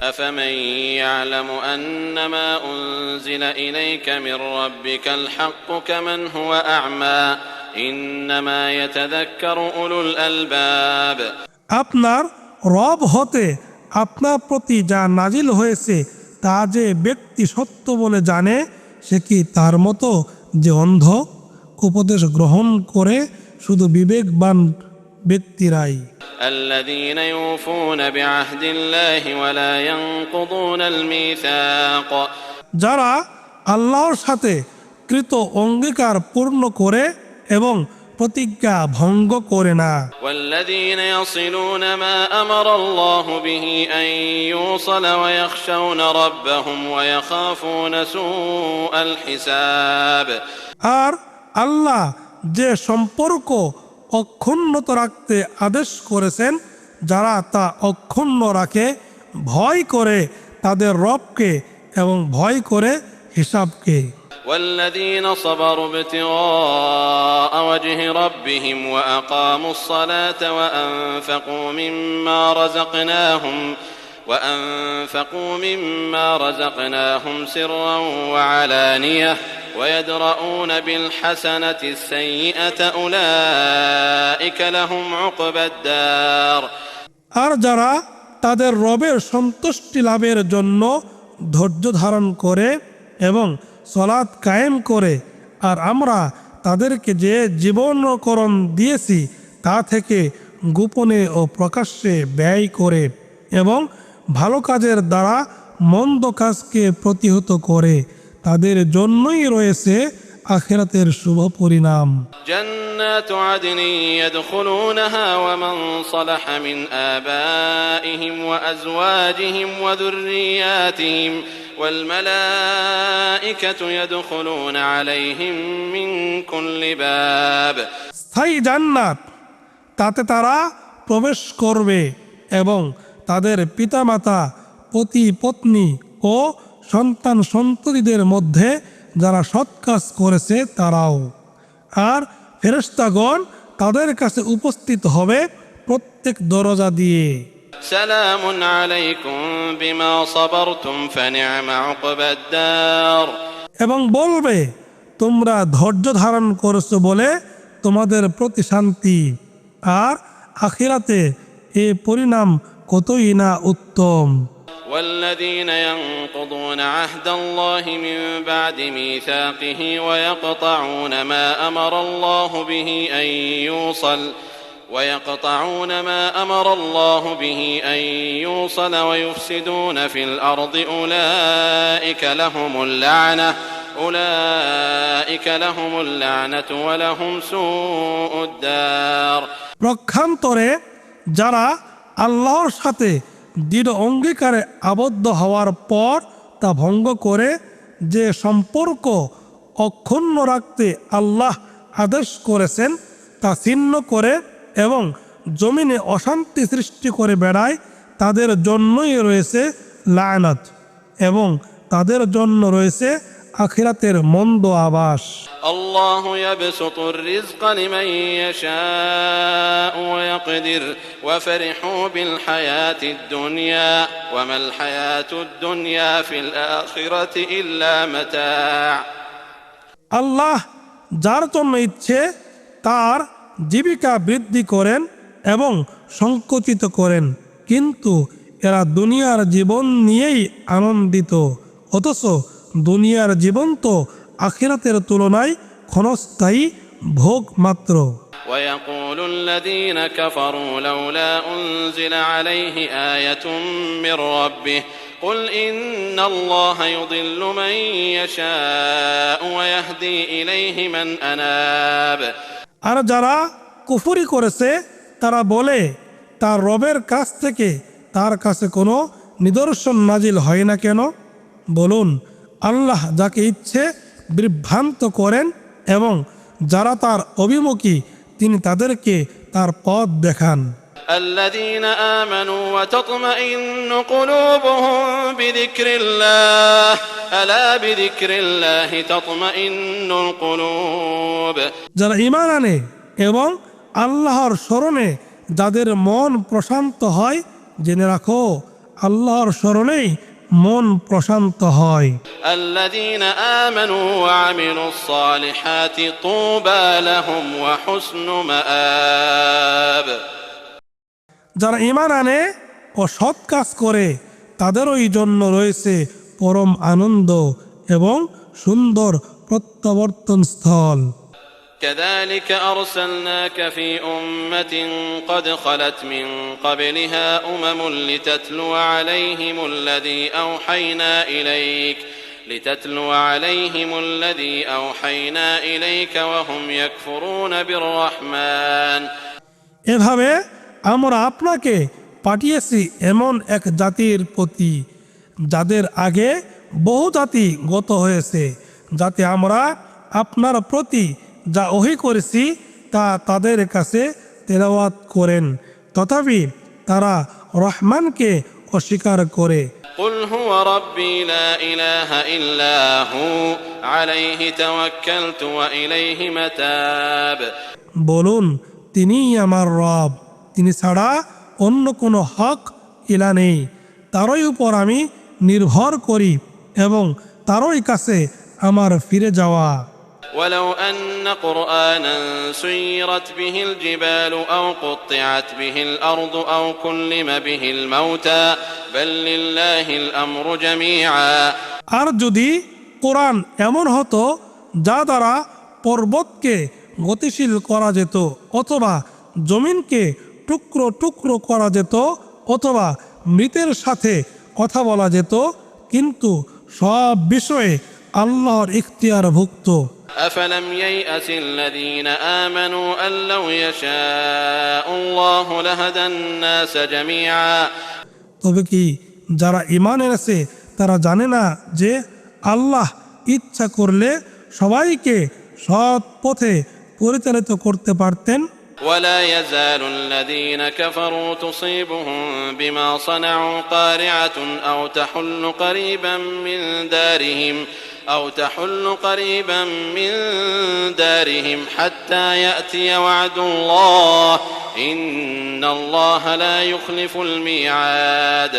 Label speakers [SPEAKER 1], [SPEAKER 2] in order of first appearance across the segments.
[SPEAKER 1] أفمن يعلم أنما أنزل إليك من ربك الحق كمن هو أعمى إنما يتذكر أولو الألباب
[SPEAKER 2] আপনার রব হতে আপনার প্রতি যা নাজিল হয়েছে তা যে ব্যক্তি সত্য বলে জানে সে কি তার মতো যে অন্ধ উপদেশ গ্রহণ করে শুধু বিবেকবান ব্যক্তিরাই
[SPEAKER 1] الذين يوفون بعهد الله ولا ينقضون الميثاق
[SPEAKER 2] যারা আল্লাহর সাথে কৃত অঙ্গীকার পূর্ণ করে এবং প্রতিজ্ঞা ভঙ্গ করে না
[SPEAKER 1] والذين يصلون ما أمر الله به أن يوصل ويخشون ربهم ويخافون سوء الحساب
[SPEAKER 2] আর আল্লাহ যে সম্পর্ক অক্ষুণ্ণত রাখতে আদেশ করেছেন যারা তা অক্ষুণ্ণ রাখে ভয় করে তাদের রবকে এবং ভয় করে হিসাবকে
[SPEAKER 1] والذين صبروا ابتغاء وجه ربهم وأقاموا الصلاة وأنفقوا مما رزقناهم وأنفقوا مما رزقناهم سرا وعلانية ويدرؤون بالحسنة السيئة أولئك لهم عقبى الدار
[SPEAKER 2] আর যারা তাদের রবের সন্তুষ্টি লাভের জন্য ধৈর্য ধারণ করে এবং সলাৎ কায়েম করে আর আমরা তাদেরকে যে জীবনকরণ দিয়েছি তা থেকে গোপনে ও প্রকাশ্যে ব্যয় করে এবং ভালো কাজের দ্বারা মন্দ কাজকে প্রতিহত করে তাদের জন্যই রয়েছে আখেরাতের শুভ পরিণাম
[SPEAKER 1] جنات عدن يدخلونها ومن صلح من آبائهم وأزواجهم وذرياتهم والملائكة يدخلون عليهم من كل باب
[SPEAKER 2] স্থায়ী জান্নাত তাতে তারা প্রবেশ করবে এবং তাদের পিতামাতা পতি পত্নী ও সন্তান সন্ততিদের মধ্যে যারা সৎ কাজ করেছে তারাও আর ফেরেশতাগণ তাদের কাছে উপস্থিত হবে প্রত্যেক দরজা দিয়ে
[SPEAKER 1] سلام عليكم بما صبرتم فنعم عقبى الدار
[SPEAKER 2] এবং বলবে তোমরা ধৈর্য ধারণ করেছো বলে তোমাদের প্রতি শান্তি আর আখিরাতে এ পরিণাম কতই না উত্তম
[SPEAKER 1] والذين ينقضون عهد الله من بعد ميثاقه ويقطعون ما امر الله به ان يوصل ويقطعون ما امر الله به ان يوصل ويفسدون في الارض اولئك لهم اللعنه اولئك لهم اللعنه ولهم سوء الدار
[SPEAKER 2] প্রক্ষান্তরে যারা আল্লাহর সাথে দৃঢ় অঙ্গীকারে আবদ্ধ হওয়ার পর তা ভঙ্গ করে যে সম্পর্ক অক্ষুণ্ণ রাখতে আল্লাহ আদেশ করেছেন, তা ছিন্ন করে এবং জমিনে অশান্তি সৃষ্টি করে বেড়ায়, তাদের জন্যই রয়েছে লায়নাত এবং তাদের জন্য রয়েছে আখিরাতের মন্দ আবাস
[SPEAKER 1] الله يبسط الرزق لمن يشاء ويقدر وفرحوا بالحياة الدنيا وما الحياة الدنيا في الآخرة إلا متاع
[SPEAKER 2] আল্লাহ যার জন্য ইচ্ছে তার জীবিকা বৃদ্ধি করেন এবং সংকুচিত করেন কিন্তু এরা দুনিয়ার জীবন নিয়েই আনন্দিত অথচ দুনিয়ার জীবন তো আখিরাতের তুলনায় ক্ষণস্থায়ী ভোগ মাত্র
[SPEAKER 1] ويقول الذين كفروا لولا أنزل عليه آية من ربه قل إن الله يضل من يشاء ويهدي إليه من أناب
[SPEAKER 2] আর যারা কুফুরি করেছে তারা বলে তার রবের কাছ থেকে তার কাছে কোনো নিদর্শন নাজিল হয় না কেন বলুন আল্লাহ যাকে ইচ্ছে বিভ্রান্ত করেন এবং যারা তার অভিমুখী তিনি তাদেরকে তার পথ দেখান
[SPEAKER 1] الذين آمنوا وتطمئن قلوبهم بذكر الله ألا بذكر الله تطمئن القلوب
[SPEAKER 2] যারা ইমান আনে এবং আল্লাহর স্মরণে যাদের মন প্রশান্ত হয় জেনে রাখো আল্লাহর স্মরণেই মন প্রশান্ত হয়। যারা ইমান আনে ও সৎ কাজ করে তাদের ওই জন্য রয়েছে পরম আনন্দ এবং সুন্দর প্রত্যাবর্তন স্থল
[SPEAKER 1] كذلك أرسلناك في أمة قد خلت من قبلها أمم لتتلو عليهم الذي أوحينا إليك لتتلو عليهم الذي أوحينا إليك وهم يكفرون بالرحمن
[SPEAKER 2] এভাবে আমরা আপনাকে পাঠিয়েছি এমন এক জাতির প্রতি যাদের আগে বহু জাতি গত হয়েছে যাতে আমরা আপনার প্রতি যা ওহি করেছি তা তাদের কাছে তেলাওয়াত করেন তথাপি তারা রহমানকে অস্বীকার করে
[SPEAKER 1] قل هو ربي لا إله إلا هو عليه توكلت وإليه متاب
[SPEAKER 2] বলুন তিনিই আমার রব তিনি ছাড়া অন্য কোনো হক ইলা নেই তারই উপর আমি নির্ভর করি এবং তারই কাছে আমার ফিরে যাওয়া
[SPEAKER 1] ولو أن قرآنا سيرت به الجبال أو قطعت به الأرض أو كلم به الموتى بل لله الأمر جميعا
[SPEAKER 2] আর যদি কোরআন এমন হতো যা দ্বারা পর্বতকে গতিশীল করা যেত অথবা জমিনকে টুকরো টুকরো করা যেত অথবা মৃতের সাথে কথা বলা যেত কিন্তু সব বিষয়ে আল্লাহর ইখতিয়ারভুক্ত
[SPEAKER 1] أفلم ييأس الذين آمنوا أن لو يشاء الله لهدى الناس جميعا
[SPEAKER 2] তবে কি যারা ইমান এনেছে তারা জানে না যে আল্লাহ ইচ্ছা করলে সবাইকে সৎ পথে পরিচালিত করতে পারতেন
[SPEAKER 1] ولا يزال الذين كفروا تصيبهم بما صنعوا قارعة أو تحل قريبا من دارهم أو تحل قريبا من دارهم حتى يأتي وعد الله إن الله لا يخلف الميعاد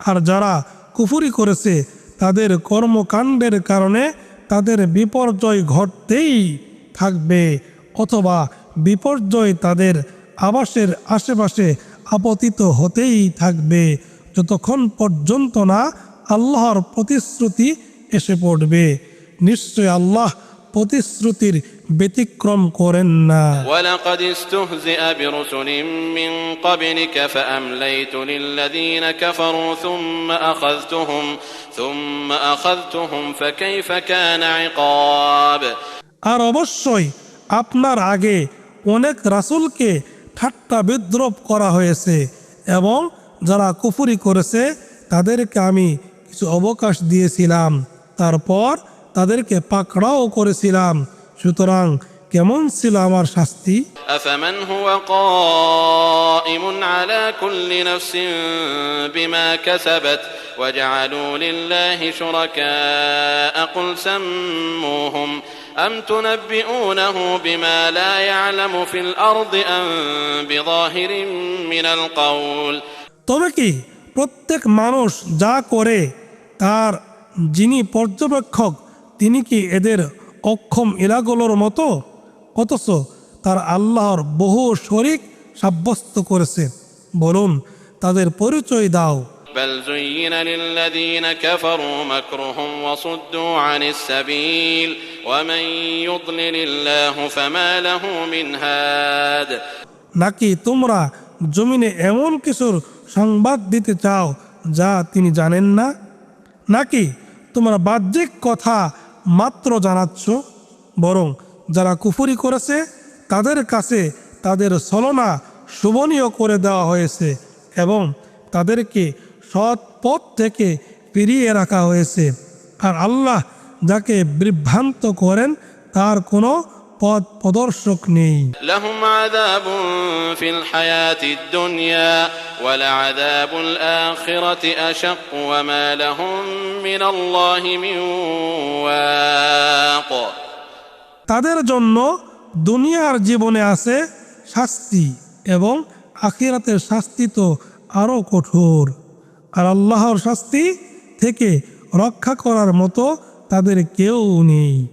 [SPEAKER 2] আর যারা কুফুরি করেছে তাদের কর্মকাণ্ডের কারণে তাদের বিপর্যয় ঘটতেই থাকবে অথবা বিপর্যয় তাদের আবাসের আশেপাশে আপতিত হতেই থাকবে যতক্ষণ পর্যন্ত না আল্লাহর প্রতিশ্রুতি এসে পড়বে নিশ্চয় আল্লাহ প্রতিশ্রুতির ব্যতিক্রম করেন না
[SPEAKER 1] ولقد استهزئ برسل من قبلك فأمليت للذين كفروا ثم أخذتهم ثم أخذتهم فكيف كان عقاب
[SPEAKER 2] আর অবশ্যই আপনার আগে অনেক রাসূলকে ঠাট্টা বিদ্রোপ করা হয়েছে এবং যারা কুফুরি করেছে তাদেরকে আমি কিছু অবকাশ দিয়েছিলাম তারপর তাদেরকে পাকড়াও করেছিলাম সুতরাং কেমন ছিল আমার শাস্তি
[SPEAKER 1] أفمن هو قائم على كل نفس بما كسبت وجعلوا لله شركاء قل سموهم أم تنبئونه بما لا يعلم في الأرض أم بظاهر من القول
[SPEAKER 2] তবে কি প্রত্যেক মানুষ যা করে তার যিনি পর্যবেক্ষক তিনি কি এদের অক্ষম এলাগুলোর মতো অথচ তার আল্লাহর বহু শরিক সাব্যস্ত করেছে বলুন তাদের পরিচয় দাও
[SPEAKER 1] بل زين للذين كفروا مكرهم وصدوا عن السبيل ومن يضلل الله فما له من هاد
[SPEAKER 2] নাকি তোমরা জমিনে এমন কিছুর সংবাদ দিতে চাও যা তিনি জানেন না নাকি তোমরা বাহ্যিক কথা মাত্র জানাচ্ছ? বরং যারা কুফুরি করেছে, তাদের কাছে তাদের ছলনা শোভনীয় করে দেওয়া হয়েছে এবং তাদেরকে সৎ পথ থেকে ফিরিয়ে রাখা হয়েছে। আর আল্লাহ যাকে বিভ্রান্ত করেন, তার কোনো পথ প্রদর্শক নেই। তাদের জন্য দুনিয়ার জীবনে আছে শাস্তি এবং আখিরাতের শাস্তি তো আরও কঠোর। আর আল্লাহর শাস্তি থেকে রক্ষা করার মতো তাদের কেউ নেই।